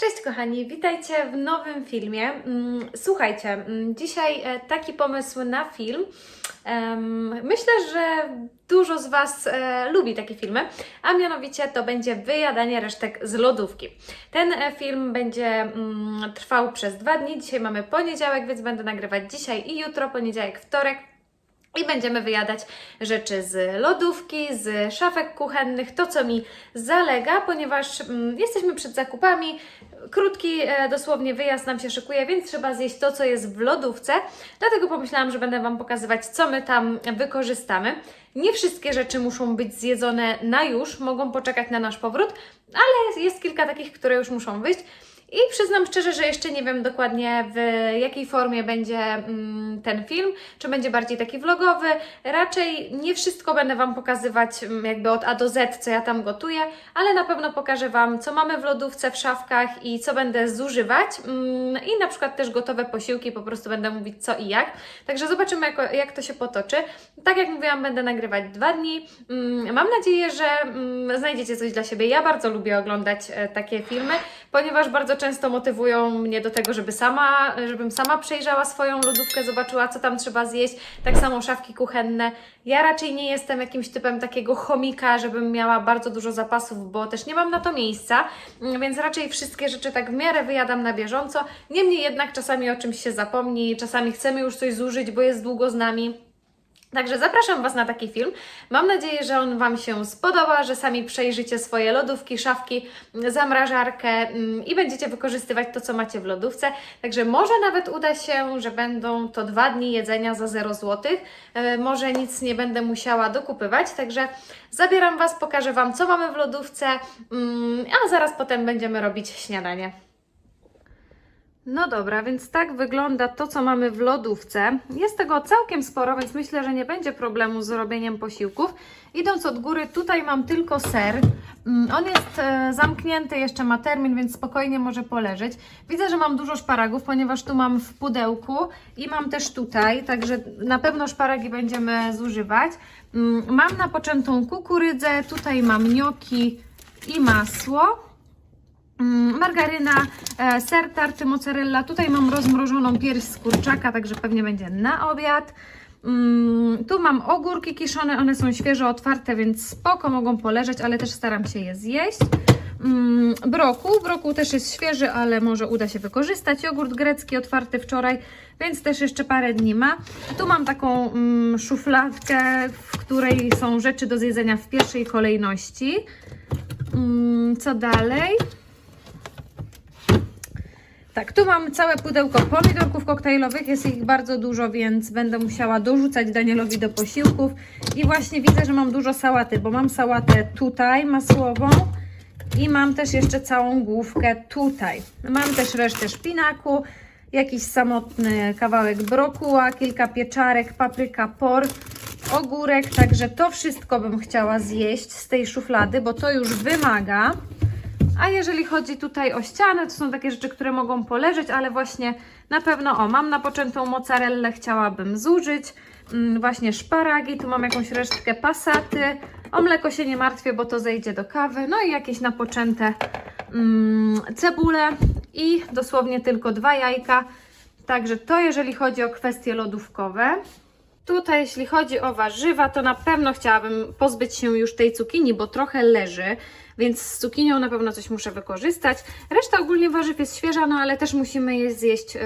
Cześć kochani, witajcie w nowym filmie. Mm, Słuchajcie, mm, dzisiaj e, taki pomysł na film. Myślę, że dużo z Was e, lubi takie filmy, a mianowicie to będzie wyjadanie resztek z lodówki. Ten e, film będzie mm, trwał przez dwa dni. Dzisiaj mamy poniedziałek, więc będę nagrywać dzisiaj i jutro, poniedziałek, wtorek. I będziemy wyjadać rzeczy z lodówki, z szafek kuchennych, to co mi zalega, ponieważ mm, jesteśmy przed zakupami. Krótki e, dosłownie wyjazd nam się szykuje, więc trzeba zjeść to, co jest w lodówce. Dlatego pomyślałam, że będę Wam pokazywać, co my tam wykorzystamy. Nie wszystkie rzeczy muszą być zjedzone na już, mogą poczekać na nasz powrót, ale jest kilka takich, które już muszą wyjść. I przyznam szczerze, że jeszcze nie wiem dokładnie w jakiej formie będzie mm, ten film, czy będzie bardziej taki vlogowy. Raczej nie wszystko będę Wam pokazywać mm, jakby od A do Z, co ja tam gotuję, ale na pewno pokażę Wam, co mamy w lodówce, w szafkach i co będę zużywać. Mm, I na przykład też gotowe posiłki, po prostu będę mówić co i jak. Także zobaczymy, jak, jak to się potoczy. Tak jak mówiłam, będę nagrywać dwa dni. Mam nadzieję, że znajdziecie coś dla siebie. Ja bardzo lubię oglądać e, takie filmy, ponieważ bardzo często motywują mnie do tego, żeby sama, żebym sama przejrzała swoją lodówkę, zobaczyła, co tam trzeba zjeść. Tak samo szafki kuchenne. Ja raczej nie jestem jakimś typem takiego chomika, żebym miała bardzo dużo zapasów, bo też nie mam na to miejsca, więc raczej wszystkie rzeczy tak w miarę wyjadam na bieżąco. Niemniej jednak czasami o czymś się zapomni, czasami chcemy już coś zużyć, bo jest długo z nami. Także zapraszam Was na taki film. Mam nadzieję, że on Wam się spodoba, że sami przejrzycie swoje lodówki, szafki, zamrażarkę mm, i będziecie wykorzystywać to, co macie w lodówce. Także może nawet uda się, że będą to dwa dni jedzenia za 0 zł. E, Może nic nie będę musiała dokupywać. Także zabieram Was, pokażę Wam, co mamy w lodówce, mm, a zaraz potem będziemy robić śniadanie. No dobra, więc tak wygląda to, co mamy w lodówce. Jest tego całkiem sporo, więc myślę, że nie będzie problemu z robieniem posiłków. Idąc od góry, tutaj mam tylko ser. Mm, On jest e, zamknięty, jeszcze ma termin, więc spokojnie może poleżeć. Widzę, że mam dużo szparagów, ponieważ tu mam w pudełku i mam też tutaj, także na pewno szparagi będziemy zużywać. Mm, Mam napoczętą kukurydzę, tutaj mam gnocchi i masło. Mm, margaryna, e, ser tarty mozzarella. Tutaj mam rozmrożoną pierś z kurczaka, także pewnie będzie na obiad. Mm, tu mam ogórki kiszone, one są świeżo otwarte, więc spoko mogą poleżeć, ale też staram się je zjeść. Mm, brokuł, brokuł też jest świeży, ale może uda się wykorzystać. Jogurt grecki otwarty wczoraj, więc też jeszcze parę dni ma. Tu mam taką szufladkę, w której są rzeczy do zjedzenia w pierwszej kolejności. Co dalej? Tak, tu mam całe pudełko pomidorków koktajlowych, jest ich bardzo dużo, więc będę musiała dorzucać Danielowi do posiłków. I właśnie widzę, że mam dużo sałaty, bo mam sałatę tutaj masłową i mam też jeszcze całą główkę tutaj. Mam też resztę szpinaku, jakiś samotny kawałek brokuła, kilka pieczarek, papryka, por, ogórek, także to wszystko bym chciała zjeść z tej szuflady, bo to już wymaga. A jeżeli chodzi tutaj o ścianę, to są takie rzeczy, które mogą poleżeć, ale właśnie na pewno, o, mam napoczętą mozzarellę, chciałabym zużyć. Mm, właśnie szparagi, tu mam jakąś resztkę pasaty. O mleko się nie martwię, bo to zejdzie do kawy. No i jakieś napoczęte mm, cebule i dosłownie tylko dwa jajka. Także to jeżeli chodzi o kwestie lodówkowe. Tutaj, jeśli chodzi o warzywa, to na pewno chciałabym pozbyć się już tej cukinii, bo trochę leży, więc z cukinią na pewno coś muszę wykorzystać. Reszta ogólnie warzyw jest świeża, no ale też musimy je zjeść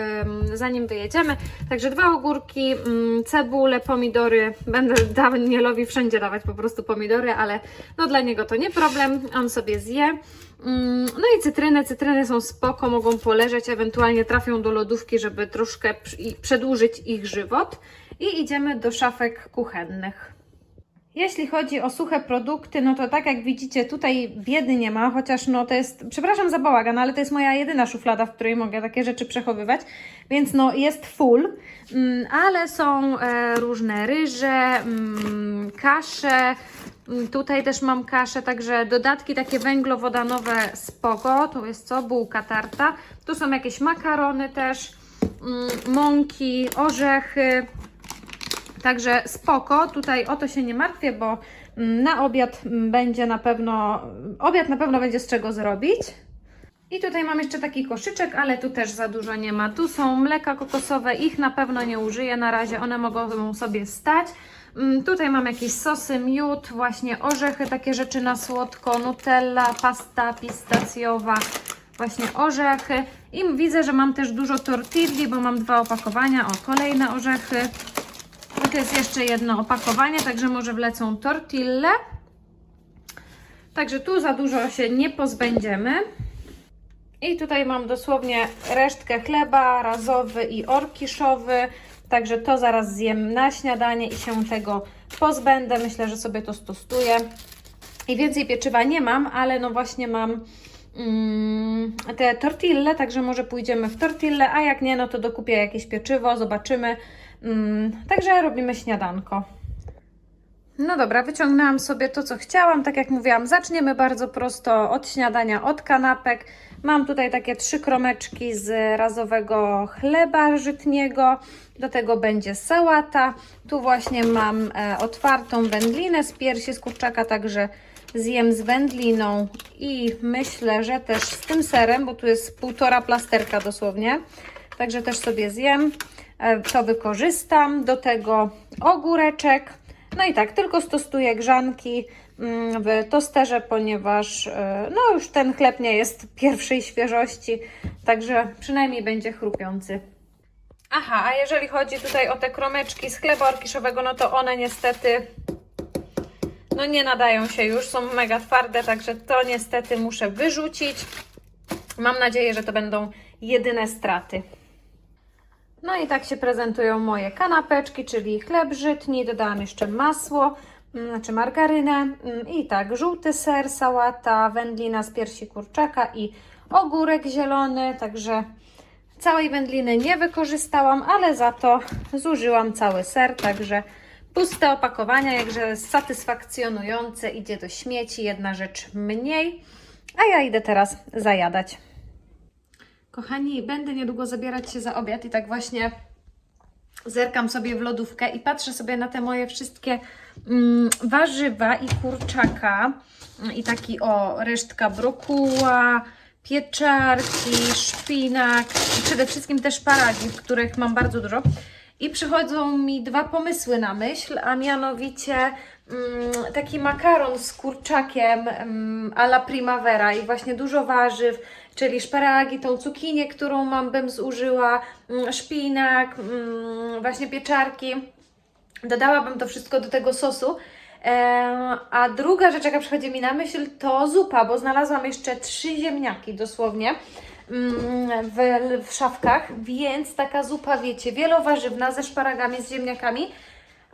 zanim wyjedziemy. Także dwa ogórki, ym, cebulę, pomidory. Będę Danielowi wszędzie dawać po prostu pomidory, ale no dla niego to nie problem, on sobie zje. Ym, No i cytryny. Cytryny są spoko, mogą poleżeć, ewentualnie trafią do lodówki, żeby troszkę przedłużyć ich żywot. I idziemy do szafek kuchennych. Jeśli chodzi o suche produkty, no to tak jak widzicie, tutaj biedy nie ma, chociaż no to jest, przepraszam za bałagan, ale to jest moja jedyna szuflada, w której mogę takie rzeczy przechowywać, więc no jest full, mm, ale są e, różne ryże, mm, kasze, mm, tutaj też mam kaszę, także dodatki takie węglowodanowe spoko, to jest co, bułka tarta, tu są jakieś makarony też, mąki, orzechy, Także spoko, tutaj o to się nie martwię, bo mm, na obiad mm, będzie na pewno, obiad na pewno będzie z czego zrobić. I tutaj mam jeszcze taki koszyczek, ale tu też za dużo nie ma. Tu są mleka kokosowe, ich na pewno nie użyję na razie, one mogą sobie stać. Mm, Tutaj mam jakieś sosy, miód, właśnie orzechy, takie rzeczy na słodko, nutella, pasta pistacjowa, właśnie orzechy. I widzę, że mam też dużo tortilli, bo mam dwa opakowania. O, kolejne orzechy. To jest jeszcze jedno opakowanie, także może wlecą tortille. Także tu za dużo się nie pozbędziemy. I tutaj mam dosłownie resztkę chleba razowy i orkiszowy. Także to zaraz zjem na śniadanie i się tego pozbędę. Myślę, że sobie to stosuję. I więcej pieczywa nie mam, ale no właśnie mam mm, te tortille, także może pójdziemy w tortille, a jak nie, no to dokupię jakieś pieczywo, zobaczymy. Mm, także robimy śniadanko. No dobra, wyciągnęłam sobie to, co chciałam. Tak jak mówiłam, zaczniemy bardzo prosto od śniadania, od kanapek. Mam tutaj takie trzy kromeczki z razowego chleba żytniego. Do tego będzie sałata. Tu właśnie mam e, otwartą wędlinę z piersi z kurczaka, także zjem z wędliną i myślę, że też z tym serem, bo tu jest półtora plasterka dosłownie. Także też sobie zjem. E, To wykorzystam. Do tego ogóreczek. No i tak, tylko stosuję grzanki mm, w tosterze, ponieważ e, no już ten chleb nie jest pierwszej świeżości, także przynajmniej będzie chrupiący. Aha, a jeżeli chodzi tutaj o te kromeczki z chleba orkiszowego, no to one niestety no nie nadają się już, są mega twarde, także to niestety muszę wyrzucić. Mam nadzieję, że to będą jedyne straty. No i tak się prezentują moje kanapeczki, czyli chleb żytni, dodałam jeszcze masło, mm, znaczy margarynę mm, i tak żółty ser, sałata, wędlina z piersi kurczaka i ogórek zielony, także całej wędliny nie wykorzystałam, ale za to zużyłam cały ser, także puste opakowania, jakże satysfakcjonujące, idzie do śmieci, jedna rzecz mniej, a ja idę teraz zajadać. Kochani, będę niedługo zabierać się za obiad i tak właśnie zerkam sobie w lodówkę i patrzę sobie na te moje wszystkie mm, warzywa i kurczaka i taki o resztka brokuła, pieczarki, szpinak i przede wszystkim też szparagi, których mam bardzo dużo. I przychodzą mi dwa pomysły na myśl, a mianowicie mm, taki makaron z kurczakiem mm, a la primavera i właśnie dużo warzyw, czyli szparagi, tą cukinię, którą mam, bym zużyła, mm, szpinak, mm, właśnie pieczarki. Dodałabym to wszystko do tego sosu. Em, A druga rzecz, jaka przychodzi mi na myśl, to zupa, bo znalazłam jeszcze trzy ziemniaki dosłownie w, w szafkach, więc taka zupa, wiecie, wielowarzywna ze szparagami, z ziemniakami.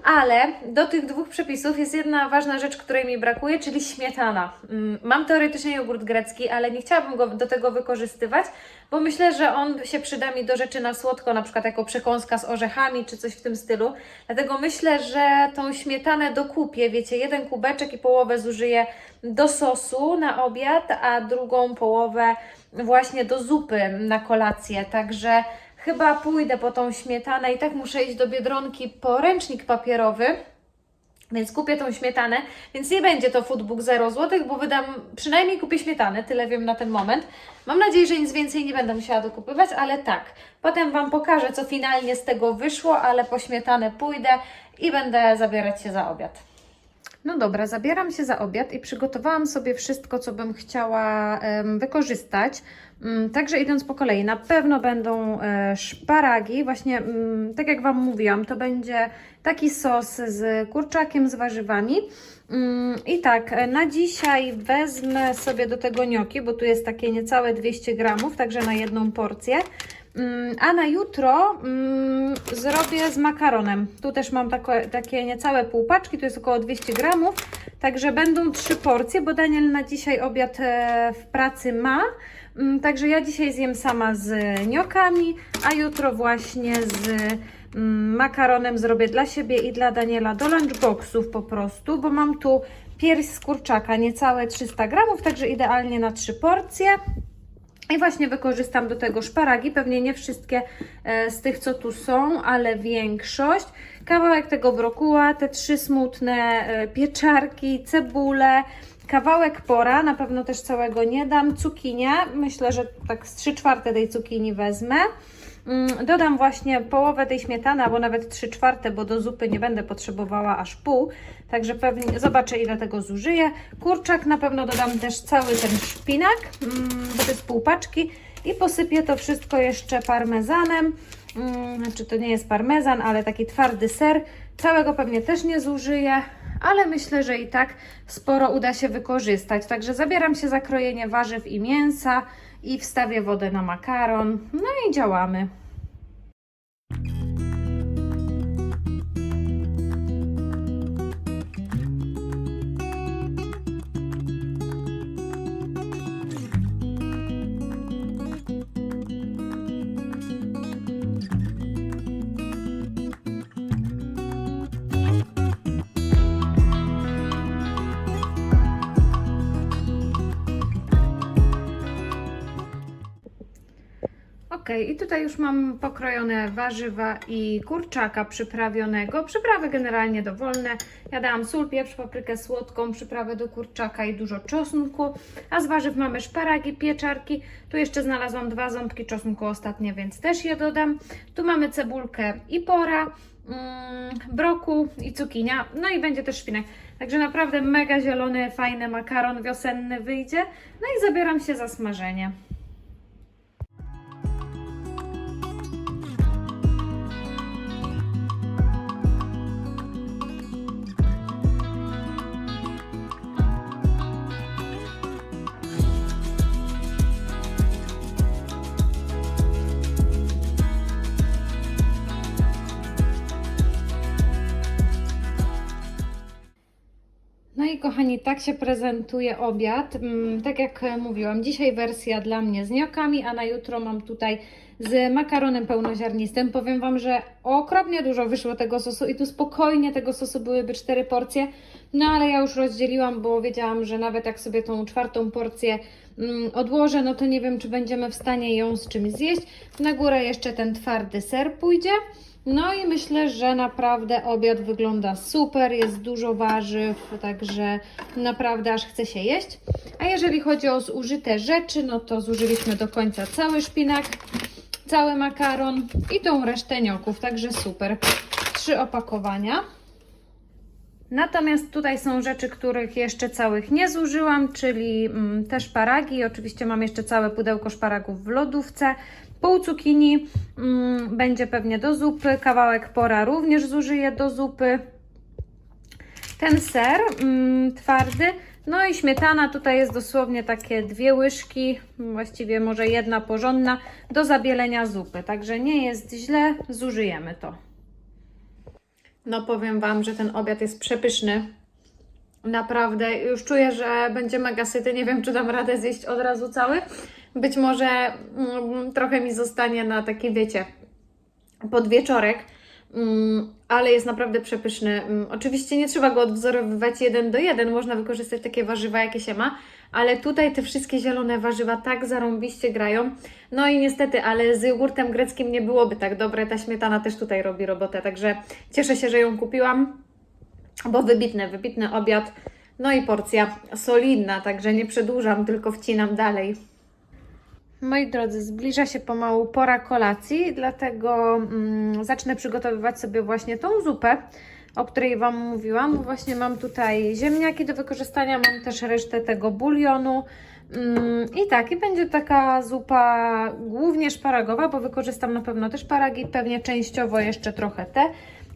Ale do tych dwóch przepisów jest jedna ważna rzecz, której mi brakuje, czyli śmietana. Mm, Mam teoretycznie jogurt grecki, ale nie chciałabym go do tego wykorzystywać, bo myślę, że on się przyda mi do rzeczy na słodko, na przykład jako przekąska z orzechami czy coś w tym stylu. Dlatego myślę, że tą śmietanę dokupię, wiecie, jeden kubeczek i połowę zużyję do sosu na obiad, a drugą połowę właśnie do zupy na kolację. Także chyba pójdę po tą śmietanę i tak muszę iść do Biedronki po ręcznik papierowy. Więc kupię tą śmietanę, więc nie będzie to foodbook 0 zł, bo wydam, przynajmniej kupię śmietanę, tyle wiem na ten moment. Mam nadzieję, że nic więcej nie będę musiała dokupywać, ale tak. Potem Wam pokażę, co finalnie z tego wyszło, ale po śmietanę pójdę i będę zabierać się za obiad. No dobra, zabieram się za obiad i przygotowałam sobie wszystko, co bym chciała wykorzystać. Mm, Także idąc po kolei, na pewno będą e, szparagi. Właśnie, mm, tak jak Wam mówiłam, to będzie taki sos z kurczakiem, z warzywami. Mm, I tak, e, na dzisiaj wezmę sobie do tego gnocchi, bo tu jest takie niecałe 200 gramów, także na jedną porcję. Mm, A na jutro mm, zrobię z makaronem. Tu też mam takie, takie niecałe pół paczki, to jest około 200 gramów. Także będą trzy porcje, bo Daniel na dzisiaj obiad e, w pracy ma. Mm, Także ja dzisiaj zjem sama z niokami, a jutro właśnie z makaronem zrobię dla siebie i dla Daniela do lunchboxów po prostu, bo mam tu pierś z kurczaka, niecałe 300 gramów, także idealnie na trzy porcje. I właśnie wykorzystam do tego szparagi, pewnie nie wszystkie e, z tych, co tu są, ale większość. Kawałek tego brokuła, te trzy smutne e, pieczarki, cebulę, kawałek pora, na pewno też całego nie dam, cukinię, myślę, że tak z 3 czwarte tej cukinii wezmę. Mm, Dodam właśnie połowę tej śmietany, albo nawet 3 czwarte, bo do zupy nie będę potrzebowała aż pół. Także pewnie zobaczę, ile tego zużyję. Kurczak na pewno dodam też cały ten szpinak, mm, bo to jest pół paczki. I posypię to wszystko jeszcze parmezanem. Mm, Znaczy, to nie jest parmezan, ale taki twardy ser. Całego pewnie też nie zużyję, ale myślę, że i tak sporo uda się wykorzystać. Także zabieram się za krojenie warzyw i mięsa i wstawię wodę na makaron. No i działamy. I tutaj już mam pokrojone warzywa i kurczaka przyprawionego. Przyprawy generalnie dowolne. Ja dałam sól, pieprz, paprykę słodką, przyprawę do kurczaka i dużo czosnku. A z warzyw mamy szparagi, pieczarki. Tu jeszcze znalazłam dwa ząbki czosnku ostatnie, więc też je dodam. Tu mamy cebulkę i pora, mm, broku i cukinia. No i będzie też szpinak. Także naprawdę mega zielony, fajny makaron wiosenny wyjdzie. No i zabieram się za smażenie. No i kochani, tak się prezentuje obiad. Mm, Tak jak e, mówiłam, dzisiaj wersja dla mnie z gnocchami, a na jutro mam tutaj z makaronem pełnoziarnistym. Powiem Wam, że okropnie dużo wyszło tego sosu i tu spokojnie tego sosu byłyby cztery porcje. No ale ja już rozdzieliłam, bo wiedziałam, że nawet jak sobie tą czwartą porcję mm, odłożę, no to nie wiem, czy będziemy w stanie ją z czymś zjeść. Na górę jeszcze ten twardy ser pójdzie. No i myślę, że naprawdę obiad wygląda super, jest dużo warzyw, także naprawdę aż chce się jeść. A jeżeli chodzi o zużyte rzeczy, no to zużyliśmy do końca cały szpinak, cały makaron i tą resztę nioków, także super. Trzy opakowania. Natomiast tutaj są rzeczy, których jeszcze całych nie zużyłam, czyli mm, te szparagi. Oczywiście mam jeszcze całe pudełko szparagów w lodówce. Pół cukinii mm, będzie pewnie do zupy, kawałek pora również zużyję do zupy. Ten ser mm, twardy, no i śmietana tutaj jest dosłownie takie dwie łyżki, właściwie może jedna porządna, do zabielenia zupy. Także nie jest źle, zużyjemy to. No powiem Wam, że ten obiad jest przepyszny. Naprawdę, już czuję, że będzie mega syty. Nie wiem, czy dam radę zjeść od razu cały. Być może mm, trochę mi zostanie na taki, wiecie, podwieczorek, ale jest naprawdę przepyszny. Mm, oczywiście nie trzeba go odwzorowywać jeden do jeden, można wykorzystać takie warzywa, jakie się ma, ale tutaj te wszystkie zielone warzywa tak zarąbiście grają. No i niestety, ale z jogurtem greckim nie byłoby tak dobre. Ta śmietana też tutaj robi robotę, także cieszę się, że ją kupiłam, bo wybitny, wybitny obiad. No i porcja solidna, także nie przedłużam, tylko wcinam dalej. Moi drodzy, zbliża się pomału pora kolacji, dlatego mm, zacznę przygotowywać sobie właśnie tą zupę, o której Wam mówiłam. Właśnie mam tutaj ziemniaki do wykorzystania, mam też resztę tego bulionu. Mm, I tak, i będzie taka zupa głównie szparagowa, bo wykorzystam na pewno też szparagi, pewnie częściowo jeszcze trochę te.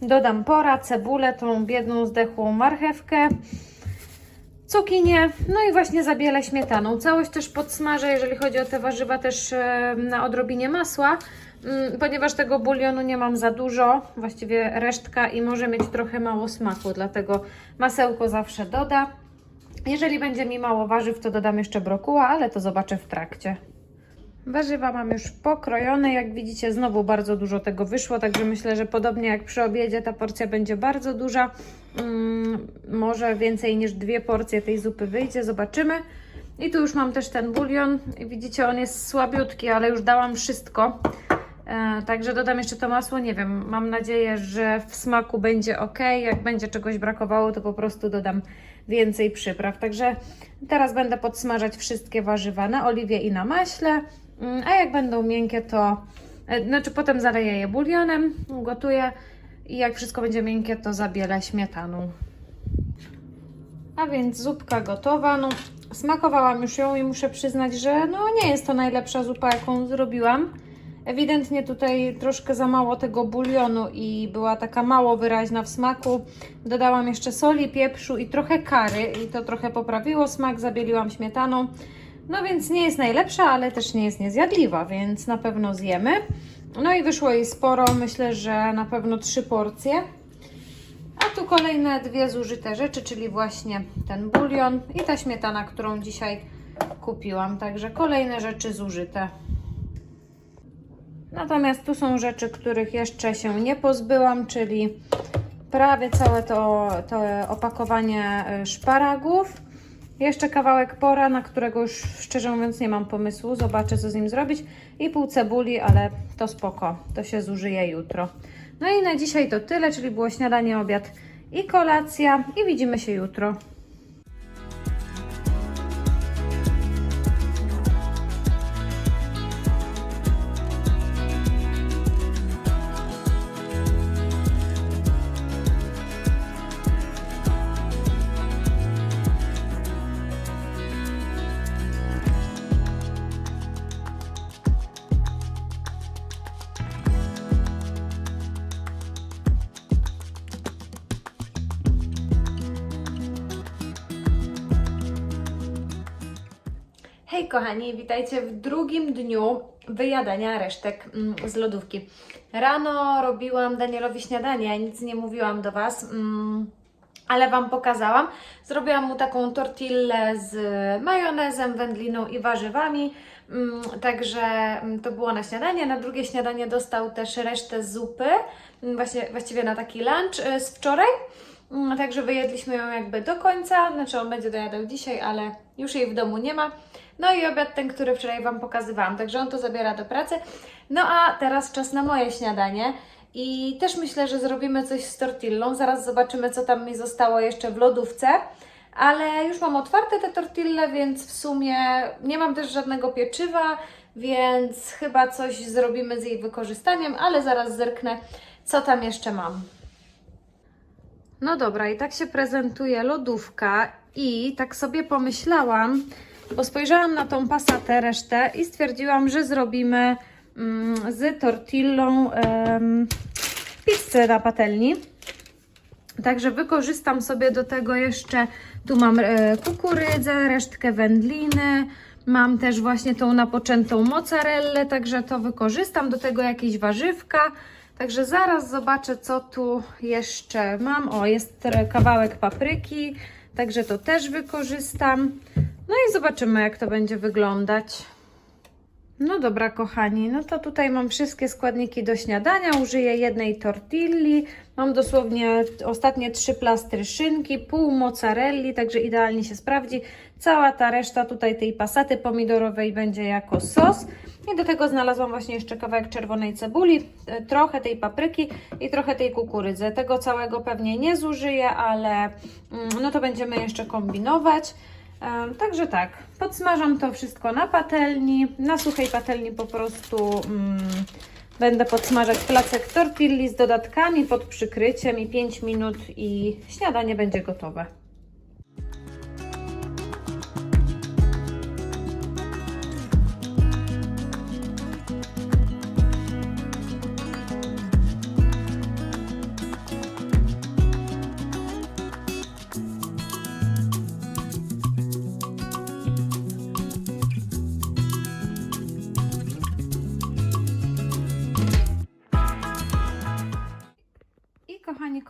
Dodam pora, cebulę, tą biedną zdechłą marchewkę cukinię, no i właśnie zabielę śmietaną. Całość też podsmażę, jeżeli chodzi o te warzywa, też e, na odrobinie masła, mm, ponieważ tego bulionu nie mam za dużo, właściwie resztka i może mieć trochę mało smaku, dlatego masełko zawsze doda. Jeżeli będzie mi mało warzyw, to dodam jeszcze brokuła, ale to zobaczę w trakcie. Warzywa mam już pokrojone, jak widzicie znowu bardzo dużo tego wyszło, także myślę, że podobnie jak przy obiedzie ta porcja będzie bardzo duża. Mm, może więcej niż dwie porcje tej zupy wyjdzie, zobaczymy. I tu już mam też ten bulion. Widzicie, on jest słabiutki, ale już dałam wszystko. E, także dodam jeszcze to masło. Nie wiem, mam nadzieję, że w smaku będzie ok. Jak będzie czegoś brakowało, to po prostu dodam więcej przypraw. Także teraz będę podsmażać wszystkie warzywa na oliwie i na maśle, a jak będą miękkie, to e, znaczy potem zaleję je bulionem, gotuję i jak wszystko będzie miękkie, to zabielę śmietaną. A więc zupka gotowa. No, smakowałam już ją i muszę przyznać, że no, nie jest to najlepsza zupa, jaką zrobiłam. Ewidentnie tutaj troszkę za mało tego bulionu i była taka mało wyraźna w smaku. Dodałam jeszcze soli, pieprzu i trochę kary i to trochę poprawiło smak, zabieliłam śmietaną. No więc nie jest najlepsza, ale też nie jest niezjadliwa, więc na pewno zjemy. No i wyszło jej sporo, myślę, że na pewno trzy porcje. A tu kolejne dwie zużyte rzeczy, czyli właśnie ten bulion i ta śmietana, którą dzisiaj kupiłam. Także kolejne rzeczy zużyte. Natomiast tu są rzeczy, których jeszcze się nie pozbyłam, czyli prawie całe to, to opakowanie y, szparagów. Jeszcze kawałek pora, na którego już szczerze mówiąc nie mam pomysłu. Zobaczę, co z nim zrobić. I pół cebuli, ale to spoko. To się zużyje jutro. No i na dzisiaj to tyle, czyli było śniadanie, obiad i kolacja. I widzimy się jutro. Kochani, witajcie w drugim dniu wyjadania resztek mm, z lodówki. Rano robiłam Danielowi śniadanie, nic nie mówiłam do Was, mm, ale Wam pokazałam. Zrobiłam mu taką tortillę z majonezem, wędliną i warzywami. Mm, Także to było na śniadanie. Na drugie śniadanie dostał też resztę zupy, właśnie, właściwie na taki lunch y, z wczoraj. Także wyjedliśmy ją jakby do końca. Znaczy on będzie dojadał dzisiaj, ale już jej w domu nie ma. No i obiad ten, który wczoraj Wam pokazywałam. Także on to zabiera do pracy. No a teraz czas na moje śniadanie. I też myślę, że zrobimy coś z tortillą. Zaraz zobaczymy, co tam mi zostało jeszcze w lodówce. Ale już mam otwarte te tortille, więc w sumie nie mam też żadnego pieczywa, więc chyba coś zrobimy z jej wykorzystaniem, ale zaraz zerknę, co tam jeszcze mam. No dobra, i tak się prezentuje lodówka i tak sobie pomyślałam, bo spojrzałam na tą pasatę resztę i stwierdziłam, że zrobimy mm, z tortillą em, pizzę na patelni. Także wykorzystam sobie do tego jeszcze, tu mam e, kukurydzę, resztkę wędliny, mam też właśnie tą napoczętą mozzarellę, także to wykorzystam, do tego jakieś warzywka. Także zaraz zobaczę, co tu jeszcze mam. O, jest kawałek papryki, także to też wykorzystam. No i zobaczymy, jak to będzie wyglądać. No dobra, kochani, no to tutaj mam wszystkie składniki do śniadania. Użyję jednej tortilli. Mam dosłownie ostatnie trzy plastry szynki, pół mozzarelli, także idealnie się sprawdzi. Cała ta reszta tutaj tej pasaty pomidorowej będzie jako sos. I do tego znalazłam właśnie jeszcze kawałek czerwonej cebuli, e, trochę tej papryki i trochę tej kukurydzy. Tego całego pewnie nie zużyję, ale mm, no to będziemy jeszcze kombinować. Także tak, podsmażam to wszystko na patelni, na suchej patelni po prostu mm, będę podsmażać placek tortilli z dodatkami pod przykryciem i 5 minut i śniadanie będzie gotowe.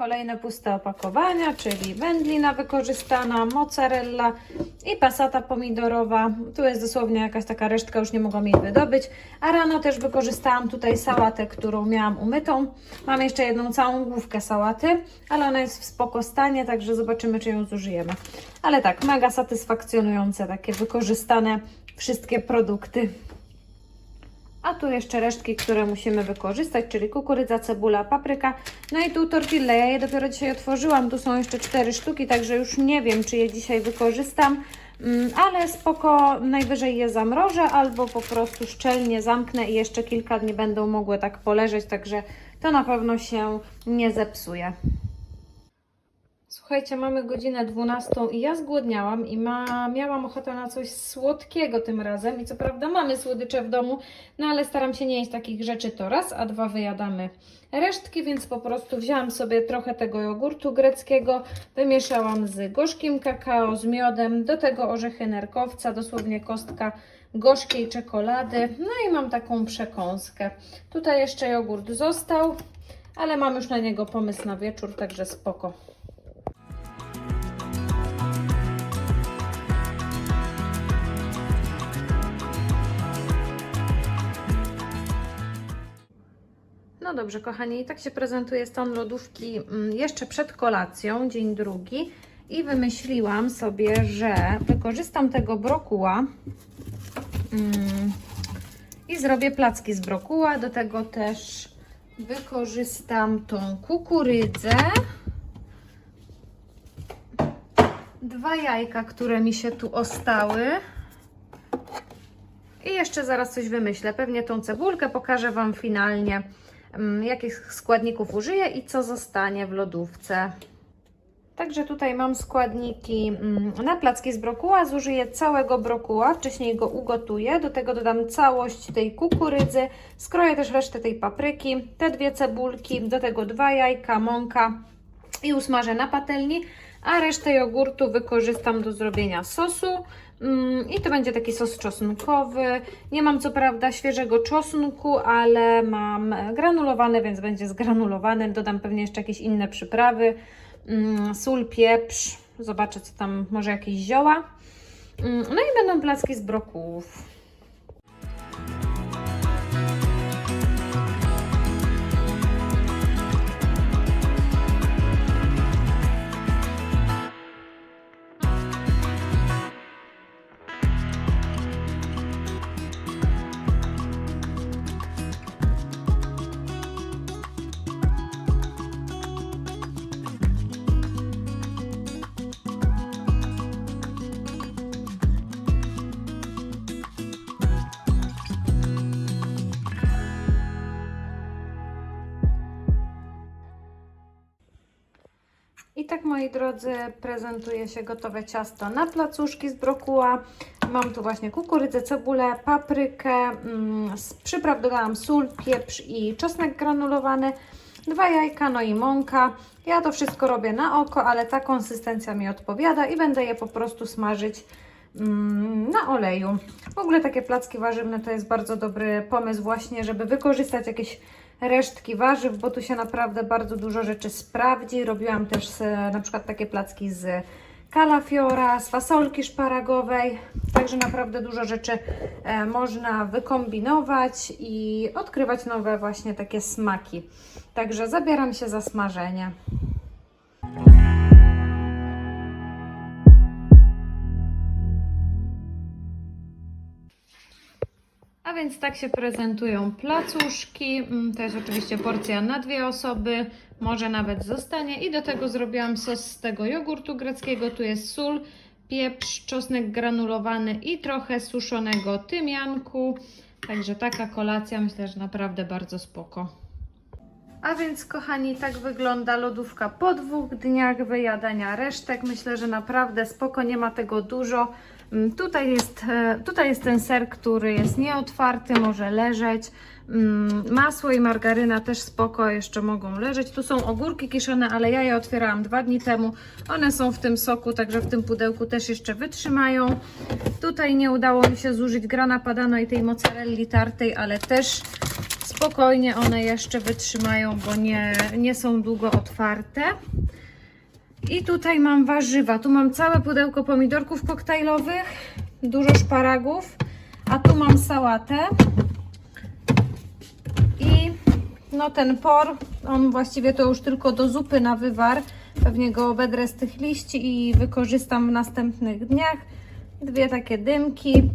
Kolejne puste opakowania, czyli wędlina wykorzystana, mozzarella i pasata pomidorowa. Tu jest dosłownie jakaś taka resztka, już nie mogłam jej wydobyć. A rano też wykorzystałam tutaj sałatę, którą miałam umytą. Mam jeszcze jedną całą główkę sałaty, ale ona jest w spoko stanie, także zobaczymy, czy ją zużyjemy. Ale tak, mega satysfakcjonujące takie wykorzystane wszystkie produkty. A tu jeszcze resztki, które musimy wykorzystać, czyli kukurydza, cebula, papryka, no i tu tortille. Ja je dopiero dzisiaj otworzyłam, tu są jeszcze cztery sztuki, także już nie wiem, czy je dzisiaj wykorzystam, Mm, ale spoko, najwyżej je zamrożę albo po prostu szczelnie zamknę i jeszcze kilka dni będą mogły tak poleżeć, także to na pewno się nie zepsuje. Słuchajcie, mamy godzinę 12 i ja zgłodniałam i ma, miałam ochotę na coś słodkiego tym razem. I co prawda mamy słodycze w domu, no ale staram się nie jeść takich rzeczy to raz, a dwa wyjadamy resztki, więc po prostu wzięłam sobie trochę tego jogurtu greckiego, wymieszałam z gorzkim kakao, z miodem, do tego orzechy nerkowca, dosłownie kostka gorzkiej czekolady. No i mam taką przekąskę. Tutaj jeszcze jogurt został, ale mam już na niego pomysł na wieczór, także spoko. Dobrze, kochani, i tak się prezentuje stan lodówki mm, jeszcze przed kolacją, dzień drugi. I wymyśliłam sobie, że wykorzystam tego brokuła mm, i zrobię placki z brokuła. Do tego też wykorzystam tą kukurydzę. Dwa jajka, które mi się tu ostały. I jeszcze zaraz coś wymyślę. Pewnie tą cebulkę pokażę Wam finalnie, jakich składników użyję i co zostanie w lodówce. Także tutaj mam składniki mm, na placki z brokuła. Zużyję całego brokuła, wcześniej go ugotuję. Do tego dodam całość tej kukurydzy. Skroję też resztę tej papryki, te dwie cebulki, do tego dwa jajka, mąka i usmażę na patelni. A resztę jogurtu wykorzystam do zrobienia sosu. Mm, I to będzie taki sos czosnkowy. Nie mam co prawda świeżego czosnku, ale mam granulowany, więc będzie zgranulowany. Dodam pewnie jeszcze jakieś inne przyprawy. Mm, Sól, pieprz. Zobaczę, co tam, może jakieś zioła. Mm, No i będą placki z brokułów. Drodzy, prezentuje się gotowe ciasto na placuszki z brokuła. Mam tu właśnie kukurydzę, cebulę, paprykę, mm, przypraw dodałam sól, pieprz i czosnek granulowany, dwa jajka, no i mąka. Ja to wszystko robię na oko, ale ta konsystencja mi odpowiada i będę je po prostu smażyć mm, na oleju. W ogóle takie placki warzywne to jest bardzo dobry pomysł właśnie, żeby wykorzystać jakieś resztki warzyw, bo tu się naprawdę bardzo dużo rzeczy sprawdzi. Robiłam też e, na przykład takie placki z kalafiora, z fasolki szparagowej, także naprawdę dużo rzeczy e, można wykombinować i odkrywać nowe właśnie takie smaki. Także zabieram się za smażenie. A więc tak się prezentują placuszki. Mm, To jest oczywiście porcja na dwie osoby, może nawet zostanie. I do tego zrobiłam sos z tego jogurtu greckiego. Tu jest sól, pieprz, czosnek granulowany i trochę suszonego tymianku. Także taka kolacja myślę, że naprawdę bardzo spoko. A więc, kochani, tak wygląda lodówka po dwóch dniach wyjadania resztek. Myślę, że naprawdę spoko, nie ma tego dużo. Mm, Tutaj jest, e, tutaj jest ten ser, który jest nieotwarty, może leżeć. Mm, Masło i margaryna też spoko, jeszcze mogą leżeć. Tu są ogórki kiszone, ale ja je otwierałam dwa dni temu. One są w tym soku, także w tym pudełku też jeszcze wytrzymają. Tutaj nie udało mi się zużyć grana padano i tej mozzarelli tartej, ale też spokojnie one jeszcze wytrzymają, bo nie, nie są długo otwarte. I tutaj mam warzywa. Tu mam całe pudełko pomidorków koktajlowych, dużo szparagów, a tu mam sałatę. I no ten por, on właściwie to już tylko do zupy na wywar. Pewnie go obedrę z tych liści i wykorzystam w następnych dniach. Dwie takie dymki.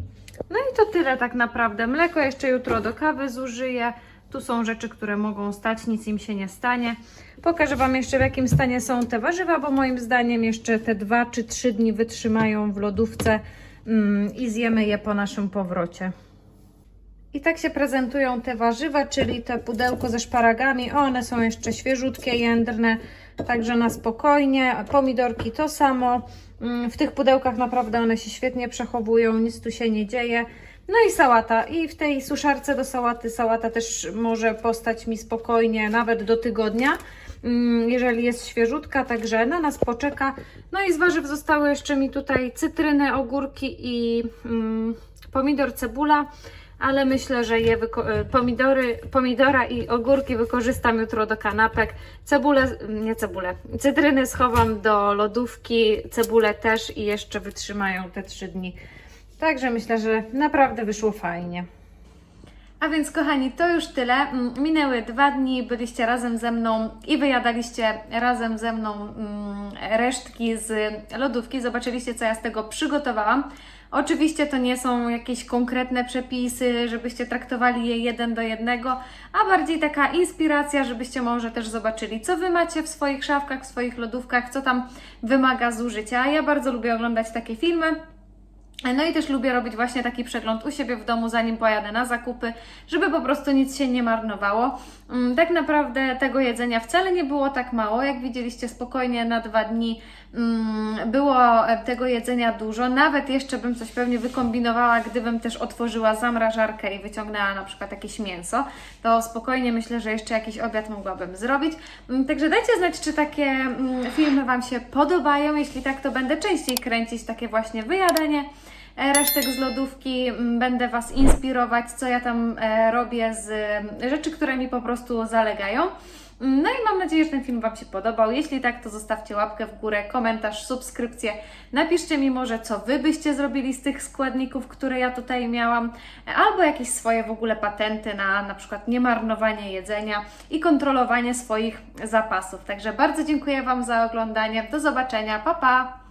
No i to tyle tak naprawdę. Mleko jeszcze jutro do kawy zużyję. Tu są rzeczy, które mogą stać, nic im się nie stanie. Pokażę Wam jeszcze w jakim stanie są te warzywa, bo moim zdaniem jeszcze te dwa czy trzy dni wytrzymają w lodówce mm, i zjemy je po naszym powrocie. I tak się prezentują te warzywa, czyli te pudełko ze szparagami. One są jeszcze świeżutkie, jędrne, także na spokojnie. Pomidorki to samo. Mm, W tych pudełkach naprawdę one się świetnie przechowują, nic tu się nie dzieje. No i sałata. I w tej suszarce do sałaty sałata też może postać mi spokojnie, nawet do tygodnia, jeżeli jest świeżutka, także na nas poczeka. No i z warzyw zostały jeszcze mi tutaj cytryny, ogórki i mm, pomidor, cebula ale myślę, że je e, pomidory, pomidora i ogórki wykorzystam jutro do kanapek. Cebulę, nie cebulę, cytryny schowam do lodówki, cebulę też i jeszcze wytrzymają te trzy dni. Także myślę, że naprawdę wyszło fajnie. A więc kochani, to już tyle. Mm, Minęły dwa dni, byliście razem ze mną i wyjadaliście razem ze mną mm, resztki z lodówki. Zobaczyliście, co ja z tego przygotowałam. Oczywiście to nie są jakieś konkretne przepisy, żebyście traktowali je jeden do jednego, a bardziej taka inspiracja, żebyście może też zobaczyli, co Wy macie w swoich szafkach, w swoich lodówkach, co tam wymaga zużycia. Ja bardzo lubię oglądać takie filmy. No i też lubię robić właśnie taki przegląd u siebie w domu, zanim pojadę na zakupy, żeby po prostu nic się nie marnowało. Mm, Tak naprawdę tego jedzenia wcale nie było tak mało, jak widzieliście spokojnie na dwa dni mm, było e, tego jedzenia dużo. Nawet jeszcze bym coś pewnie wykombinowała, gdybym też otworzyła zamrażarkę i wyciągnęła na przykład jakieś mięso, to spokojnie myślę, że jeszcze jakiś obiad mogłabym zrobić. Mm, Także dajcie znać, czy takie filmy Wam się podobają. Jeśli tak, to będę częściej kręcić takie właśnie wyjadanie resztek z lodówki. Będę Was inspirować, co ja tam e, robię z e, rzeczy, które mi po prostu zalegają. Mm, No i mam nadzieję, że ten film Wam się podobał. Jeśli tak, to zostawcie łapkę w górę, komentarz, subskrypcję. Napiszcie mi może, co Wy byście zrobili z tych składników, które ja tutaj miałam, e, albo jakieś swoje w ogóle patenty na na przykład niemarnowanie jedzenia i kontrolowanie swoich zapasów. Także bardzo dziękuję Wam za oglądanie. Do zobaczenia. Pa, pa!